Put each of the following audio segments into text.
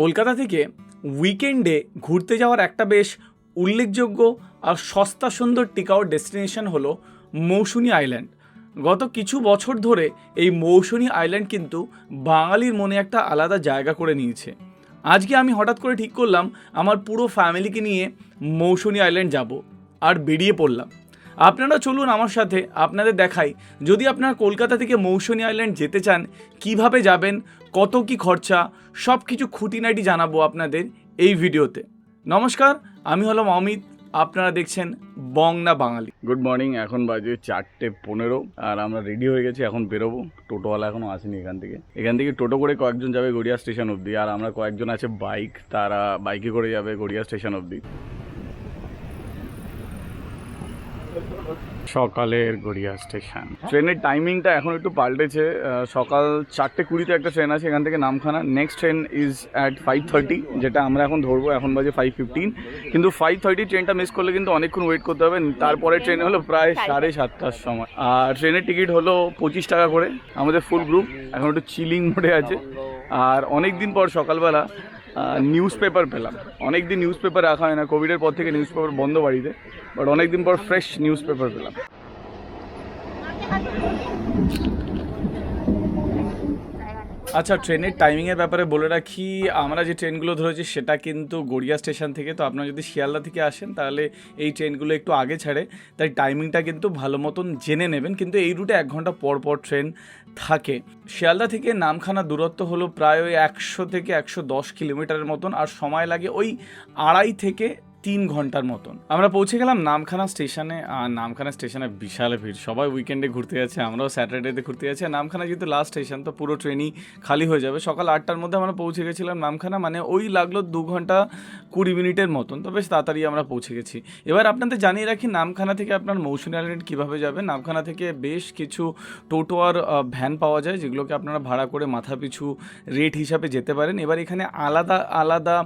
কলকাতা থেকে উইকেন্ডে ঘুরতে যাওয়ার একটা বেশ উল্লেখযোগ্য আর সস্তা সুন্দর টিকাও ডেস্টিনেশন হলো মৌসুনি আইল্যান্ড। গত কিছু বছর ধরে এই মৌসুনি আইল্যান্ড কিন্তু বাঙালির মনে একটা আলাদা জায়গা করে নিয়েছে। আজকে আমি হঠাৎ করে ঠিক করলাম, আমার পুরো ফ্যামিলিকে নিয়ে মৌসুনি আইল্যান্ড যাব আর বেরিয়ে পড়লাম। আপনারা চলুন আমার সাথে আপনাদের দেখাই, যদি আপনারা কলকাতা থেকে মৌসুনি আইল্যান্ড যেতে চান, কীভাবে যাবেন কত কি খরচা সব কিছু খুঁটিনাটি জানাব আপনাদের এই ভিডিওতে। নমস্কার, আমি হলাম অমিত, আপনারা দেখছেন বং না বাঙালি। গুড মর্নিং এখন বাজে চারটে পনেরো, আর আমরা রেডি হয়ে গেছি, এখন বেরোবো। টোটোওয়ালা এখনও আসেনি এখান থেকে। এখান থেকে টোটো করে কয়েকজন যাবে গড়িয়া স্টেশন অবধি, আর আমরা কয়েকজন আছে বাইক, তারা বাইকে করে যাবে গড়িয়া স্টেশন অবধি। সকালের গড়িয়া স্টেশন। ট্রেনের টাইমিংটা এখন একটু পাল্টেছে। সকাল চারটে কুড়িতে একটা ট্রেন আছে এখান থেকে Namkhana. Next train is at five thirty যেটা আমরা এখন ধরবো এখন বাজে ফাইভ ফিফটিন কিন্তু ফাইভ থার্টি ট্রেনটা মিস করলে কিন্তু অনেকক্ষণ ওয়েট করতে হবে। তারপরে ট্রেন হলো প্রায় সাড়ে সাতটার সময়। আর ট্রেনের টিকিট হলো পঁচিশ টাকা করে আমাদের ফুল গ্রুপ এখন একটু চিলিং মোডে আছে। আর অনেক দিন পর সকালবেলা নিউজ পেপার পেলাম। অনেক দিন নিউজ পেপার রাখা হয় না কোভিডের পর থেকে নিউজ পেপার বন্ধ বাড়িতে বাট অনেক দিন পর ফ্রেশ নিউজ পেপার পেলাম। আচ্ছা ট্রেনের টাইমিংয়ের ব্যাপারে বলে রাখি, আমরা যে ট্রেনগুলো ধরেছি সেটা কিন্তু গড়িয়া স্টেশন থেকে, তো আপনারা যদি শিয়ালদা থেকে আসেন তাহলে এই ট্রেনগুলো একটু আগে ছাড়ে। তাই টাইমিংটা কিন্তু ভালো মতন জেনে নেবেন, কিন্তু এই রুটে এক ঘণ্টা পর পর ট্রেন থাকে। শিয়ালদা থেকে নামখানা দূরত্ব হলো প্রায় ওই একশো থেকে একশো দশ কিলোমিটারের মতন, আর সময় লাগে ওই আড়াই থেকে তিন ঘণ্টার মতন। আমরা পৌঁছে গেলাম নামখানা স্টেশনে, আর নামখানা স্টেশনে বিশাল ভিড়। সবাই উইকেন্ডে ঘুরতে যাচ্ছে, আমরাও স্যাটারডেতে ঘুরতে যাচ্ছি। নামখানা যেহেতু লাস্ট স্টেশন তো পুরো ট্রেনই খালি হয়ে যাবে। সকাল আটটার মধ্যে আমরা পৌঁছে গেছিলাম নামখানা মানে ওই লাগল দু ঘণ্টা কুড়ি মিনিটের মতন। তো বেশ তাড়াতাড়ি আমরা পৌঁছে গেছি। এবার আপনাদের জানিয়ে রাখি, নামখানা থেকে আপনার মৌসুমী আইল্যান্ড কীভাবে যাবে নামখানা থেকে বেশ কিছু টোটো আর ভ্যান পাওয়া যায়, যেগুলোকে আপনারা ভাড়া করে মাথা পিছু রেট হিসাবে যেতে পারেন। এবার এখানে আলাদা আলাদা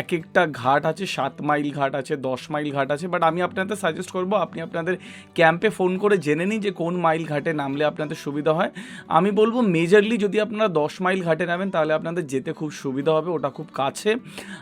এক একটা ঘাট আছে, সাত মাইল ঘাট। আছে, দশ মাইল ঘাট আছে বাট আমি আপনাদের সাজেস্ট করব আপনি আপনাদের ক্যাম্পে ফোন করে জেনে নিন যে কোন মাইল ঘাটে নামলে আপনাদের সুবিধা হয়। আমি বলব মেজারলি যদি আপনারা দশ মাইল ঘাটে নামেন, তাহলে আপনাদের যেতে খুব সুবিধা হবে, ওটা খুব কাছে।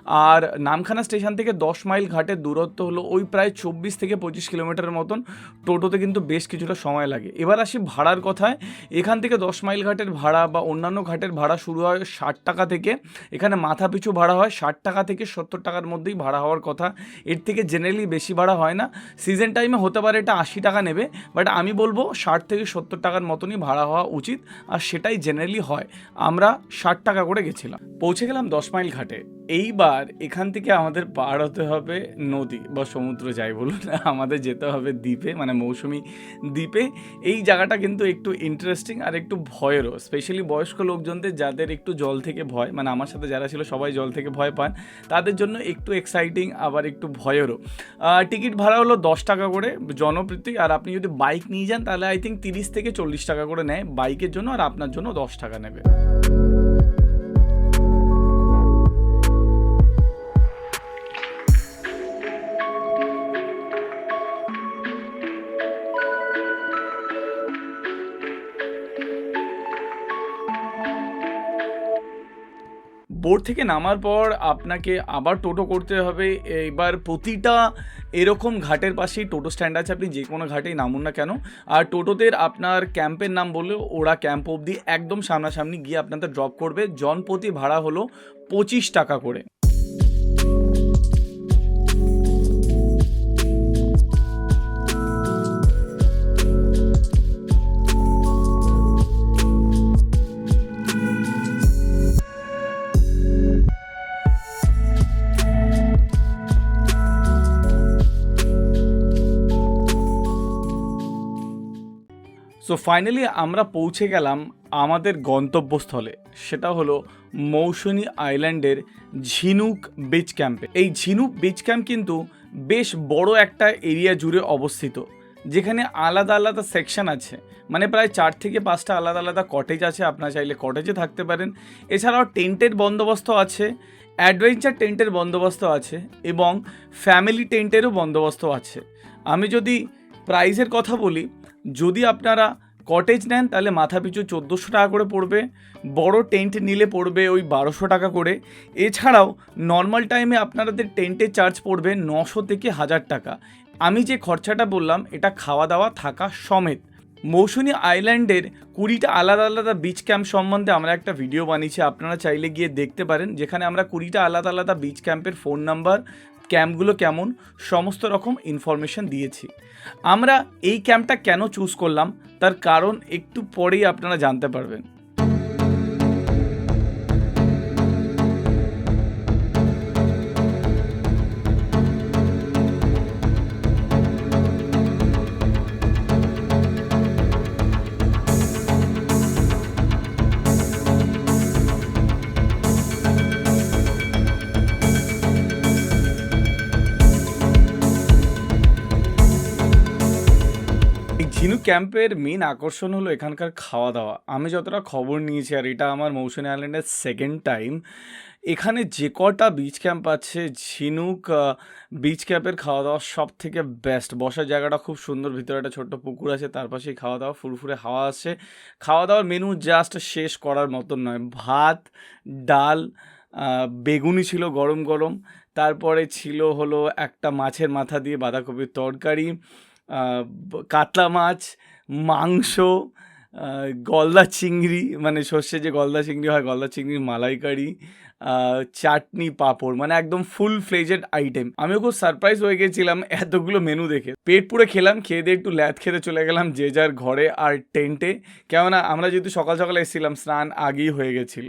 আর নামখানা স্টেশন থেকে দশ মাইল ঘাটের দূরত্ব হলো ওই প্রায় চব্বিশ থেকে পঁচিশ কিলোমিটারের মতন। টোটোতে কিন্তু বেশ কিছুটা সময় লাগে। এবার আসি ভাড়ার কথায়। এখান থেকে দশ মাইল ঘাটের ভাড়া বা অন্যান্য ঘাটের ভাড়া শুরু হয় ষাট টাকা থেকে। এখানে মাথা পিছু ভাড়া হয়, ষাট টাকা থেকে সত্তর টাকার মধ্যেই ভাড়া হওয়ার কথা। এর থেকে জেনারেলি বেশি ভাড়া হয় না। সিজন টাইমে হতে পারে এটা আশি টাকা নেবে বাট আমি বলব ষাট থেকে সত্তর টাকার মতনই ভাড়া হওয়া উচিত, আর সেটাই জেনারেলি হয়। আমরা ষাট টাকা করে গেছিলাম। পৌঁছে গেলাম দশ মাইল ঘাটে। এইবার এখান থেকে আমাদের পার হতে হবে নদী বা সমুদ্র, যাই বলুন। আমাদের যেতে হবে দ্বীপে মানে মৌসুমি দ্বীপে। এই জায়গাটা কিন্তু একটু ইন্টারেস্টিং আর একটু ভয়েরও স্পেশালি বয়স্ক লোকজনদের যাদের একটু জল থেকে ভয় মানে আমার সাথে যারা ছিল সবাই জল থেকে ভয় পান, তাদের জন্য একটু এক্সাইটিং আবার একটু ভয়েরও। টিকিট ভাড়া হলো দশ টাকা করে জনপ্রীতি, আর আপনি যদি বাইক নিয়ে যান তাহলে আই থিঙ্ক তিরিশ থেকে চল্লিশ টাকা করে নেয়। বাইকের জন্য আর আপনার জন্য দশ টাকা নেবে। বোর্ড থেকে নামার পর আপনাকে আবার টোটো করতে হবে। এবার প্রতিটা এরকম ঘাটের পাশেই টোটো স্ট্যান্ড আছে, আপনি যে কোনো ঘাটেই নামুন না কেন। আর টোটোদের আপনার ক্যাম্পের নাম বললে ওরা ক্যাম্প অবধি একদম সামনাসামনি গিয়ে আপনাদের ড্রপ করবে। জনপ্রতি ভাড়া হলো পঁচিশ টাকা করে। সো ফাইনালি আমরা পৌঁছে গেলাম আমাদের গন্তব্যস্থলে। সেটা হলো মৌসুনি আইল্যান্ডের ঝিনুক বিচ ক্যাম্পে এই ঝিনুক বিচ ক্যাম্প কিন্তু বেশ বড় একটা এরিয়া জুড়ে অবস্থিত, যেখানে আলাদা আলাদা সেকশন আছে। মানে প্রায় চার থেকে পাঁচটা আলাদা আলাদা কটেজ আছে, আপনারা চাইলে কটেজে থাকতে পারেন। এছাড়াও টেন্টের বন্দোবস্ত আছে অ্যাডভেঞ্চার টেন্টের বন্দোবস্ত আছে এবং ফ্যামিলি টেন্টেরও বন্দোবস্ত আছে। আমি যদি প্রাইসের কথা বলি যদি আপনারা কটেজ নেন, তাহলে মাথা পিছু চোদ্দোশো টাকা করে পড়বে, বড় টেন্ট নিলে পড়বে ওই বারোশো টাকা করে। এছাড়াও নর্মাল টাইমে আপনাদের টেন্টের চার্জ পড়বে নশো থেকে হাজার টাকা। আমি যে খরচাটা বললাম, এটা খাওয়া দাওয়া থাকা সমেত। মৌসুনি আইল্যান্ডের কুড়িটা আলাদা আলাদা বিচ ক্যাম্প সম্বন্ধে আমরা একটা ভিডিও বানিয়েছি, আপনারা চাইলে গিয়ে দেখতে পারেন, যেখানে আমরা কুড়িটা আলাদা আলাদা বিচ ক্যাম্পের ফোন নাম্বার ক্যাম্পগুলো কেমন? সমস্ত রকম ইনফরমেশান দিয়েছি। আমরা এই ক্যাম্পটা কেন চুজ করলাম? তার কারণ একটু পরেই আপনারা জানতে পারবেন। ক্যাম্পের মেন আকর্ষণ হলো এখানকার খাওয়া দাওয়া আমি যতটা খবর নিয়েছি, আর এটা আমার মৌসুমী আইল্যান্ডের সেকেন্ড টাইম এখানে যে কটা বিচ ক্যাম্প আছে, ঝিনুক বিচ ক্যাম্পের খাওয়া দাওয়া সব থেকে বেস্ট বসার জায়গাটা খুব সুন্দর, ভিতরে একটা ছোট্ট পুকুর আছে, তার পাশেই খাওয়া দাওয়া ফুরফুরে হাওয়া আসছে খাওয়া দাওয়ার মেনু জাস্ট শেষ করার মতন নয়। ভাত, ডাল বেগুনি ছিল গরম গরম তারপরে ছিল হলো একটা মাছের মাথা দিয়ে বাঁধাকপির তরকারি কাতলা মাছ, মাংস গলদা চিংড়ি মানে সর্ষে যে গলদা চিংড়ি হয়, গলদা চিংড়ির মালাইকারি চাটনি পাঁপড় মানে একদম ফুল ফ্লেজেড আইটেম আমিও খুব সারপ্রাইজ হয়ে গেছিলাম এতগুলো মেনু দেখে। পেট পুরে খেলাম, খেয়ে দিয়ে একটু ল্যাদ খেতে চলে গেলাম যে যার ঘরে আর টেন্টে। কেননা আমরা যেহেতু সকাল সকাল এসেছিলাম, স্নান আগেই হয়ে গেছিল।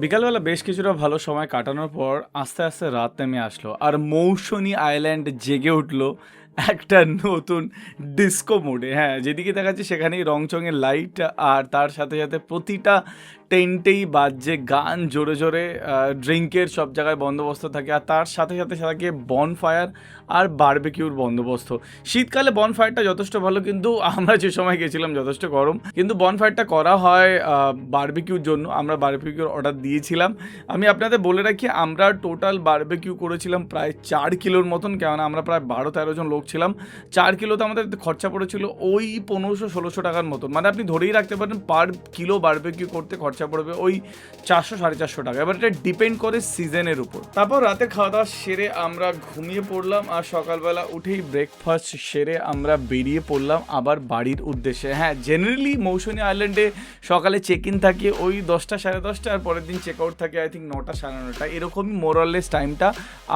বিকালবেলা বেশ কিছুটা ভালো সময় কাটানোর পর আস্তে আস্তে রাত নেমে আসলো। আর মৌসুমী আইল্যান্ড জেগে উঠল একটা নতুন ডিস্কো মোডে হ্যাঁ যেদিকে দেখাচ্ছে সেখানেই রংচঙের লাইট আর তার সাথে সাথে প্রতিটা টেন্টেই বাজছে গান জোরে জোরে ড্রিঙ্কের সব জায়গায় বন্দোবস্ত থাকে আর তার সাথে সাথে থাকে বন ফায়ার আর বারবেকিউর বন্দোবস্ত। শীতকালে বন ফায়ারটা যথেষ্ট ভালো কিন্তু আমরা যে সময় গেছিলাম যথেষ্ট গরম। কিন্তু বন ফায়ারটা করা হয় বারবেকিউর জন্য। আমরা বারবেকিউর অর্ডার দিয়েছিলাম। আমি আপনাদের বলে রাখি, আমরা টোটাল বারবেকিউ করেছিলাম প্রায় চার কিলোর মতন, কেননা আমরা প্রায় বারো তেরো জন লোক ছিলাম চার কিলোতে আমাদের খরচা পড়েছিল ওই পনেরোশো, ষোলোশো টাকার মতন। মানে আপনি ধরেই রাখতে পারেন পার কিলো বারবেকিউ করতে খরচা পড়বে ওই চারশো, সাড়ে চারশো টাকা। এবার এটা ডিপেন্ড করে সিজনের উপর। তারপর রাতে খাওয়া দাওয়া সেরে আমরা ঘুমিয়ে পড়লাম আর সকালবেলা উঠেই ব্রেকফাস্ট সেরে আমরা বেরিয়ে পড়লাম আবার বাড়ির উদ্দেশ্যে। হ্যাঁ জেনারেলি মৌসুমী আইল্যান্ডে সকালে চেক ইন থাকে ওই দশটা, সাড়ে দশটা আর পরের দিন চেক আউট থাকে আই থিঙ্ক নটা, সাড়ে নটা। এরকমই মোরাললেস টাইমটা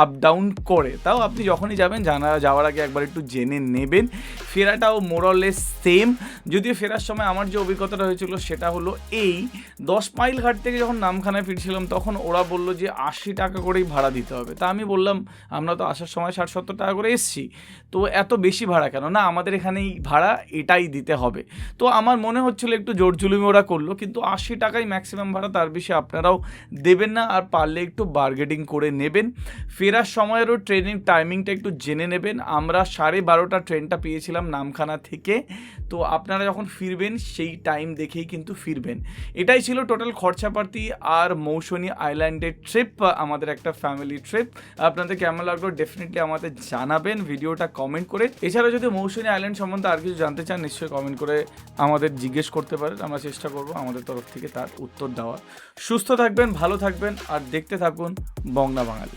আপ ডাউন করে। তাও আপনি যখনই যাবেন, জানা যাওয়ার আগে একবার একটু জেনে নেবেন। ফেরাটাও মোরাললেস সেম যদিও ফেরার সময় আমার যে অভিজ্ঞতাটা হয়েছিল সেটা হলো এই, দশ মাইল ঘাট থেকে যখন নামখানায় ফিরছিলাম, তখন ওরা বলল যে আশি টাকা করেই ভাড়া দিতে হবে। তা আমি বললাম, আমরা তো আসার সময় ষাট সত্তর টাকা করে এসছি। তো এত বেশি ভাড়া কেন? না, আমাদের এখানেই ভাড়া এটাই দিতে হবে। তো আমার মনে হচ্ছিল একটু জোর জুলুমি ওরা করল, কিন্তু আশি টাকাই ম্যাক্সিমাম ভাড়া, তার বেশি আপনারাও দেবেন না। আর পারলে একটু বার্গেটিং করে নেবেন। ফেরার সময়েরও ট্রেনিং টাইমিংটা একটু জেনে নেবেন। আমরা সাড়ে বারোটা ট্রেনটা পেয়েছিলাম নামখানা থেকে। তো আপনারা যখন ফিরবেন, সেই টাইম দেখেই কিন্তু ফিরবেন। এটাই ছিল টোটাল খরচাপাতি আর মৌসুমী আইল্যান্ডের ট্রিপ, আমাদের একটা ফ্যামিলি ট্রিপ। আপনাদের কেমন লাগল ডেফিনেটলি আমাদের জানাবেন, ভিডিওটা কমেন্ট করে। এছাড়াও যদি মৌসুমী আইল্যান্ড সম্বন্ধে আর কিছু জানতে চান, নিশ্চয়ই কমেন্ট করে আমাদের জিজ্ঞেস করতে পারেন। আমরা চেষ্টা করব আমাদের তরফ থেকে তার উত্তর দেওয়ার। সুস্থ থাকবেন, ভালো থাকবেন, আর দেখতে থাকুন বংলা বাঙালি।